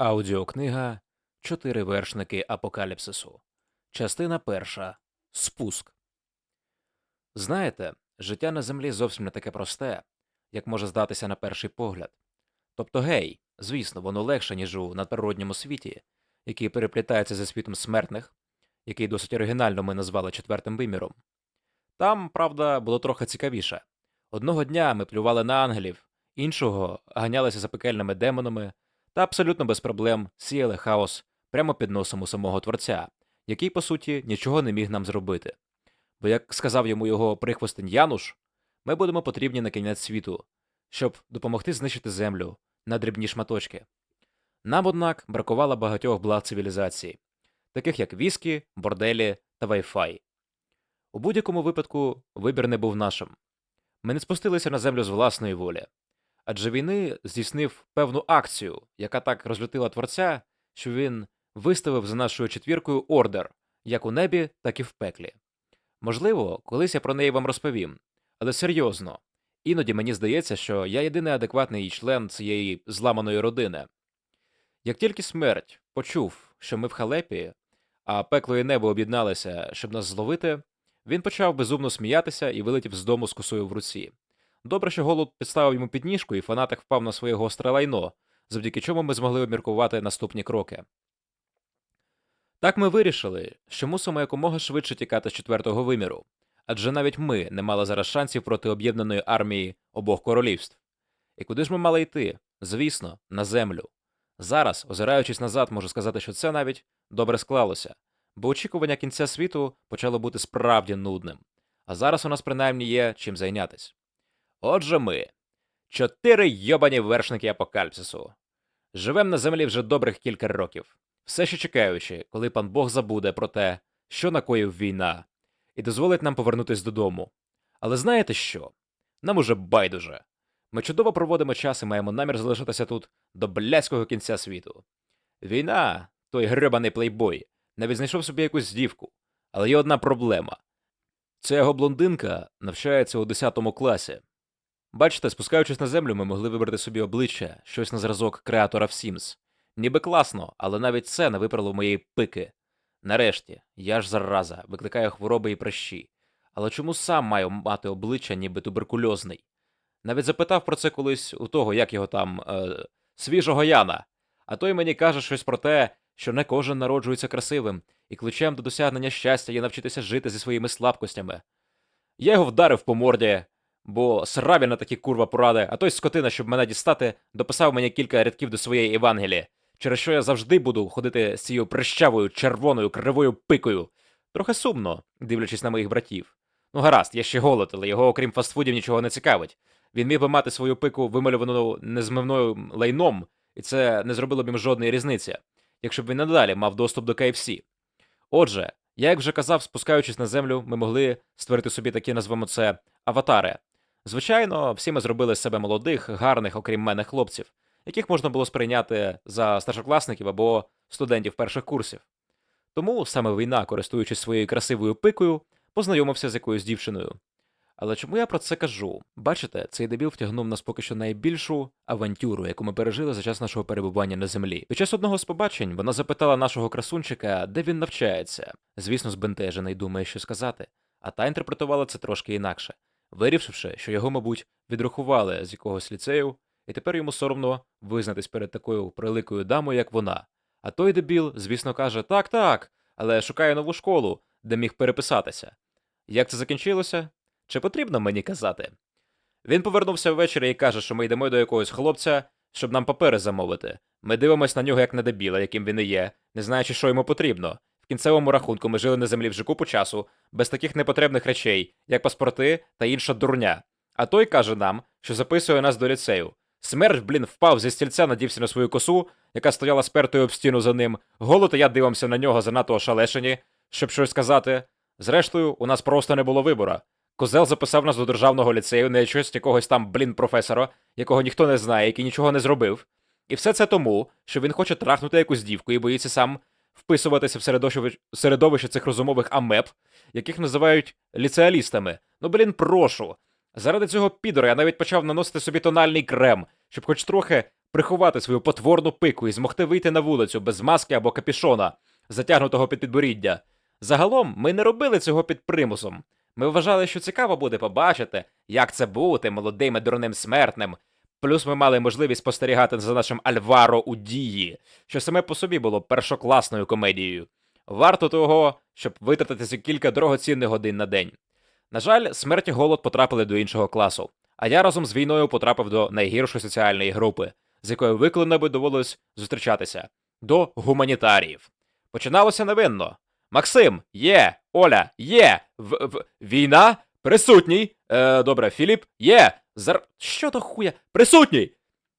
Аудіокнига Чотири вершники апокаліпсису. Частина перша. Спуск. Знаєте, життя на землі зовсім не таке просте, як може здатися на перший погляд. Тобто, гей, звісно, воно легше, ніж у надприродньому світі, який переплітається зі світом смертних, який досить оригінально ми назвали четвертим виміром. Там, правда, було трохи цікавіше. Одного дня ми плювали на ангелів, іншого ганялися за пекельними демонами та абсолютно без проблем сіяли хаос прямо під носом у самого творця, який, по суті, нічого не міг нам зробити. Бо, як сказав йому його прихвостень Януш, ми будемо потрібні на кінець світу, щоб допомогти знищити землю на дрібні шматочки. Нам, однак, бракувало багатьох благ цивілізації, таких як віскі, борделі та вайфай. У будь-якому випадку вибір не був нашим. Ми не спустилися на землю з власної волі, адже війни здійснив певну акцію, яка так розлютила творця, що він виставив за нашою четвіркою ордер як у небі, так і в пеклі. Можливо, колись я про неї вам розповім, але серйозно, іноді мені здається, що я єдиний адекватний член цієї зламаної родини. Як тільки смерть почув, що ми в халепі, а пекло і небо об'єдналися, щоб нас зловити, він почав безумно сміятися і вилетів з дому з косою в руці. Добре, що голод підставив йому підніжку, і фанатик впав на своє гостре лайно, завдяки чому ми змогли обміркувати наступні кроки. Так ми вирішили, що мусимо якомога швидше тікати з четвертого виміру, адже навіть ми не мали зараз шансів проти об'єднаної армії обох королівств. І куди ж ми мали йти? Звісно, на землю. Зараз, озираючись назад, можу сказати, що це навіть добре склалося, бо очікування кінця світу почало бути справді нудним, а зараз у нас принаймні є чим зайнятись. Отже, ми чотири йобані вершники апокаліпсису. Живем на землі вже добрих кілька років, все ще чекаючи, коли пан Бог забуде про те, що накоїв війна, і дозволить нам повернутись додому. Але знаєте що? Нам уже байдуже. Ми чудово проводимо час і маємо намір залишитися тут до блядського кінця світу. Війна, той гребаний плейбой, навіть знайшов собі якусь дівку, але є одна проблема. Ця його блондинка навчається у 10 класі. Бачите, спускаючись на землю, ми могли вибрати собі обличчя, щось на зразок креатора в Sims. Ніби класно, але навіть це не випрало моєї пики. Нарешті, я ж зараза, викликаю хвороби і прищі. Але чому сам маю мати обличчя, ніби туберкульозний? Навіть запитав про це колись у того, як його там, е, свіжого Яна. А той мені каже щось про те, що не кожен народжується красивим, і ключем до досягнення щастя є навчитися жити зі своїми слабкостями. Я його вдарив по морді, бо сраві на такі курва поради, а той скотина, щоб мене дістати, дописав мені кілька рядків до своєї Євангелії, через що я завжди буду ходити з цією прищавою, червоною, кривою пикою. Трохи сумно, дивлячись на моїх братів. Ну, гаразд, я ще голод, але його, окрім фастфудів, нічого не цікавить. Він міг би мати свою пику вималювану незмивною лайном, і це не зробило б їм жодної різниці, якщо б він надалі мав доступ до KFC. Отже, я як вже казав, спускаючись на землю, ми могли створити собі такі, назвемо це, аватари. Звичайно, всі ми зробили з себе молодих, гарних, окрім мене, хлопців, яких можна було сприйняти за старшокласників або студентів перших курсів. Тому саме війна, користуючись своєю красивою пикою, познайомився з якоюсь дівчиною. Але чому я про це кажу? Бачите, цей дебіл втягнув нас поки що найбільшу авантюру, яку ми пережили за час нашого перебування на землі. Під час одного з побачень вона запитала нашого красунчика, де він навчається. Звісно, збентежений думає, що сказати, а та інтерпретувала це трошки інакше, вирішивши, що його, мабуть, відрахували з якогось ліцею, і тепер йому соромно визнатись перед такою приликою дамою, як вона. А той дебіл, звісно, каже: так, так, але шукає нову школу, де міг переписатися. Як це закінчилося? Чи потрібно мені казати? Він повернувся ввечері і каже, що ми йдемо до якогось хлопця, щоб нам папери замовити. Ми дивимось на нього як на дебіла, яким він і є, не знаючи, що йому потрібно. Кінцевому рахунку ми жили на землі вже купу часу, без таких непотребних речей, як паспорти та інша дурня. А той каже нам, що записує нас до ліцею. Смерть, блін, впав зі стільця, надівся на свою косу, яка стояла спертою об стіну за ним. Голод я дивимося на нього занадто ошалешені, щоб щось сказати. Зрештою, у нас просто не було вибора. Козел записав нас до державного ліцею, не щось якогось там, блін, професора, якого ніхто не знає, який нічого не зробив. І все це тому, що він хоче трахнути якусь дівку і боїться сам вписуватися в середовище, середовище цих розумових амеп, яких називають ліцеалістами. Ну, блін, прошу. Заради цього підора я навіть почав наносити собі тональний крем, щоб хоч трохи приховати свою потворну пику і змогти вийти на вулицю без маски або капішона, затягнутого під підборіддя. Загалом ми не робили цього під примусом. Ми вважали, що цікаво буде побачити, як це бути молодим і дурним смертним. Плюс ми мали можливість спостерігати за нашим Альваро у дії, що саме по собі було першокласною комедією. Варто того, щоб витратити кілька дорогоцінних годин на день. На жаль, смерть і голод потрапили до іншого класу, а я разом з війною потрапив до найгіршої соціальної групи, з якою виклено би доводилось зустрічатися до гуманітаріїв. Починалося невинно. Максим, є, Оля, є, в, в війна, присутній. Е, добре, Філіп, є. Зар... Що до хуя? Присутній!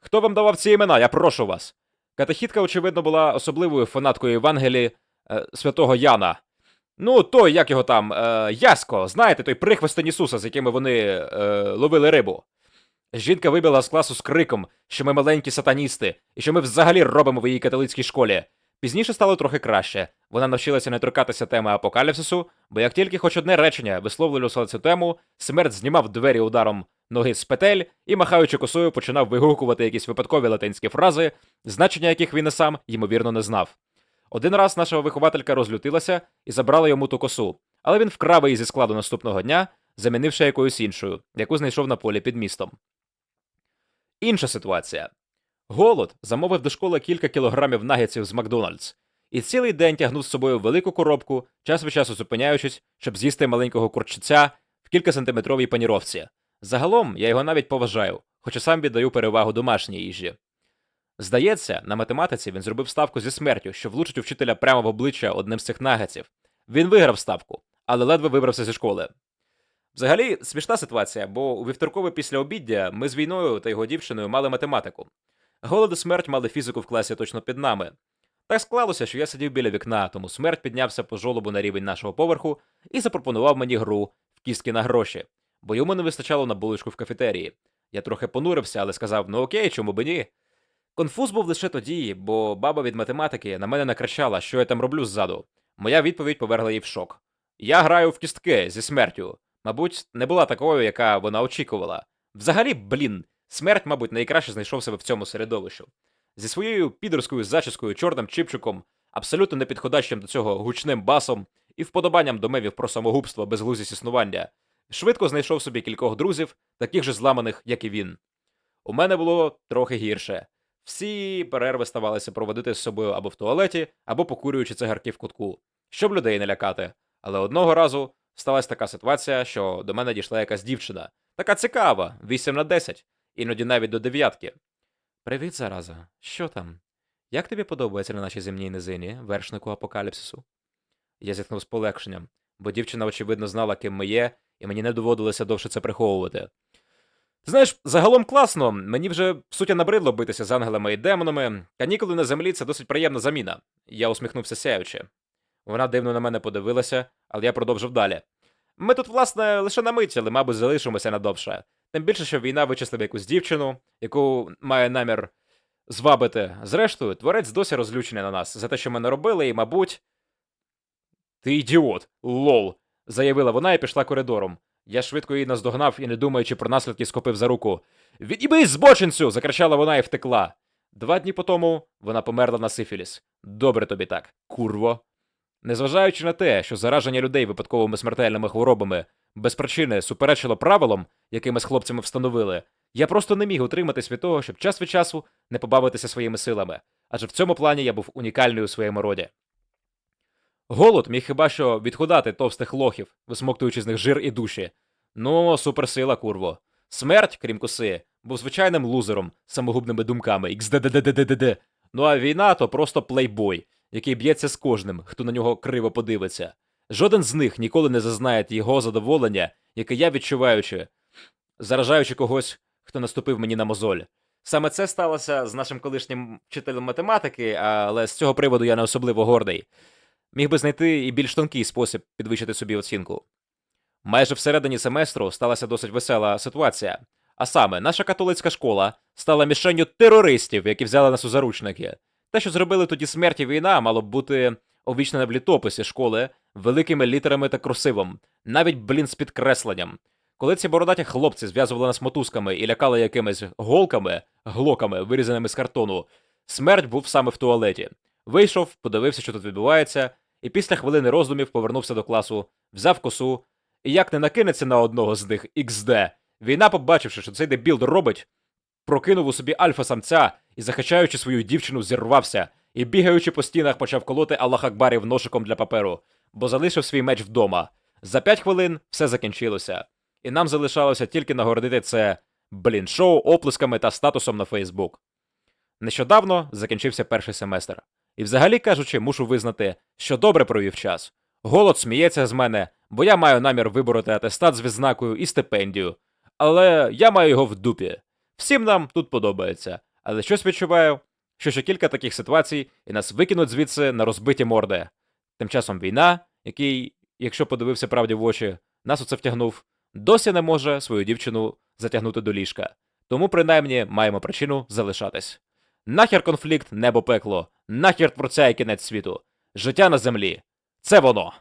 Хто вам давав ці імена? Я прошу вас. Катехітка, очевидно, була особливою фанаткою Євангелії е, святого Яна. Ну, той, як його там, е, Ясько, знаєте, той прихвостень Ісуса, з якими вони е, ловили рибу. Жінка вибіла з класу з криком, що ми маленькі сатаністи, і що ми взагалі робимо в її католицькій школі. Пізніше стало трохи краще. Вона навчилася не торкатися теми апокаліпсису, бо як тільки хоч одне речення висловлювалося цю тему, смерть знімав двері ударом ноги з петель і, махаючи косою, починав вигукувати якісь випадкові латинські фрази, значення яких він і сам, ймовірно, не знав. Один раз наша вихователька розлютилася і забрала йому ту косу, але він вкрав її зі складу наступного дня, замінивши якоюсь іншою, яку знайшов на полі під містом. Інша ситуація. Голод замовив до школи кілька кілограмів нагетсів з Макдональдс і цілий день тягнув з собою велику коробку, час від часу зупиняючись, щоб з'їсти маленького курчиця в кількасантиметровій паніровці. Загалом я його навіть поважаю, хоча сам віддаю перевагу домашній їжі. Здається, на математиці він зробив ставку зі смертю, що влучить у вчителя прямо в обличчя одним з цих нагетсів. Він виграв ставку, але ледве вибрався зі школи. Взагалі, смішна ситуація, бо у вівторкове післяобіддя ми з війною та його дівчиною мали математику. Голод і смерть мали фізику в класі точно під нами. Так склалося, що я сидів біля вікна, тому смерть піднявся по жолобу на рівень нашого поверху і запропонував мені гру в кістки на гроші, бо йому не вистачало на булочку в кафетерії. Я трохи понурився, але сказав: ну окей, чому б ні? Конфуз був лише тоді, бо баба від математики на мене накричала, що я там роблю ззаду. Моя відповідь поверла їй в шок. Я граю в кістки зі смертю. Мабуть, не була такою, яка вона очікувала. Взагалі, блін, смерть, мабуть, найкраще знайшов себе в цьому середовищу. Зі своєю підерською зачіскою, чорним чіпчиком, абсолютно непідходящим до цього гучним басом і вподобанням до мемів про самогубство безглуздість існування, швидко знайшов собі кількох друзів, таких же зламаних, як і він. У мене було трохи гірше. Всі перерви ставалися проводити з собою або в туалеті, або покурюючи цигарки в кутку, щоб людей не лякати. Але одного разу сталася така ситуація, що до мене дійшла якась дівчина. Така цікава, 8 на 10, іноді навіть до дев'ятки. Привіт, зараза. Що там? Як тобі подобається на нашій земній низині, вершнику апокаліпсису? Я зітхнув з полегшенням, бо дівчина, очевидно, знала, ким ми є, і мені не доводилося довше це приховувати. Знаєш, загалом класно, мені вже в суті набридло битися з ангелами і демонами. Канікули на землі це досить приємна заміна. Я усміхнувся сяючи. Вона дивно на мене подивилася, але я продовжив далі. Ми тут, власне, лише на мить, але, мабуть, залишимося надовше. Тим більше, що війна вичислила якусь дівчину, яку має намір звабити. Зрештою, творець досі розлючений на нас за те, що ми не робили, і, мабуть. Ти ідіот, лол, заявила вона і пішла коридором. Я швидко її наздогнав і, не думаючи про наслідки, схопив за руку. Відібись, збочинцю! закричала вона і втекла. Два дні по тому вона померла на сифіліс. Добре тобі так, курво. Незважаючи на те, що зараження людей випадковими смертельними хворобами без причини суперечило правилам, які ми з хлопцями встановили, я просто не міг утриматись від того, щоб час від часу не побавитися своїми силами, адже в цьому плані я був унікальною у своєму роді. Голод міг хіба що відходати товстих лохів, висмоктуючи з них жир і душі. Ну, суперсила, курво. Смерть, крім коси, був звичайним лузером, самогубними думками, XDDDDDD. Ну а війна то просто плейбой, який б'ється з кожним, хто на нього криво подивиться. Жоден з них ніколи не зазнає його задоволення, яке я відчуваючи, заражаючи когось, хто наступив мені на мозоль. Саме це сталося з нашим колишнім вчителем математики, але з цього приводу я не особливо гордий. Міг би знайти і більш тонкий спосіб підвищити собі оцінку. Майже всередині семестру сталася досить весела ситуація. А саме, наша католицька школа стала мішенню терористів, які взяли нас у заручники. Те, що зробили тоді смерть і війна, мало б бути обічнене в літописі школи великими літерами та красивом, навіть, блін, з підкресленням. Коли ці бородаті хлопці зв'язували нас мотузками і лякали якимись голками, глоками, вирізаними з картону, смерть був саме в туалеті. Вийшов, подивився, що тут відбувається, і після хвилини роздумів повернувся до класу, взяв косу, і як не накинеться на одного з них XD, війна, побачивши, що цей дебіл робить, прокинув у собі альфа-самця і, захищаючи свою дівчину, зірвався і, бігаючи по стінах, почав колоти Аллах Акбарів ношиком для паперу, бо залишив свій меч вдома. За п'ять хвилин все закінчилося, і нам залишалося тільки нагородити це блін шоу оплесками та статусом на Фейсбук. Нещодавно закінчився перший семестр. І взагалі кажучи, мушу визнати, що добре провів час. Голод сміється з мене, бо я маю намір вибороти атестат з відзнакою і стипендію. Але я маю його в дупі. Всім нам тут подобається, але щось відчуваю, що ще кілька таких ситуацій і нас викинуть звідси на розбиті морди. Тим часом війна, який, якщо подивився правді в очі, нас у це втягнув, досі не може свою дівчину затягнути до ліжка. Тому принаймні маємо причину залишатись. Нахер конфлікт, небо пекло, нахер творця і кінець світу. Життя на землі. Це воно.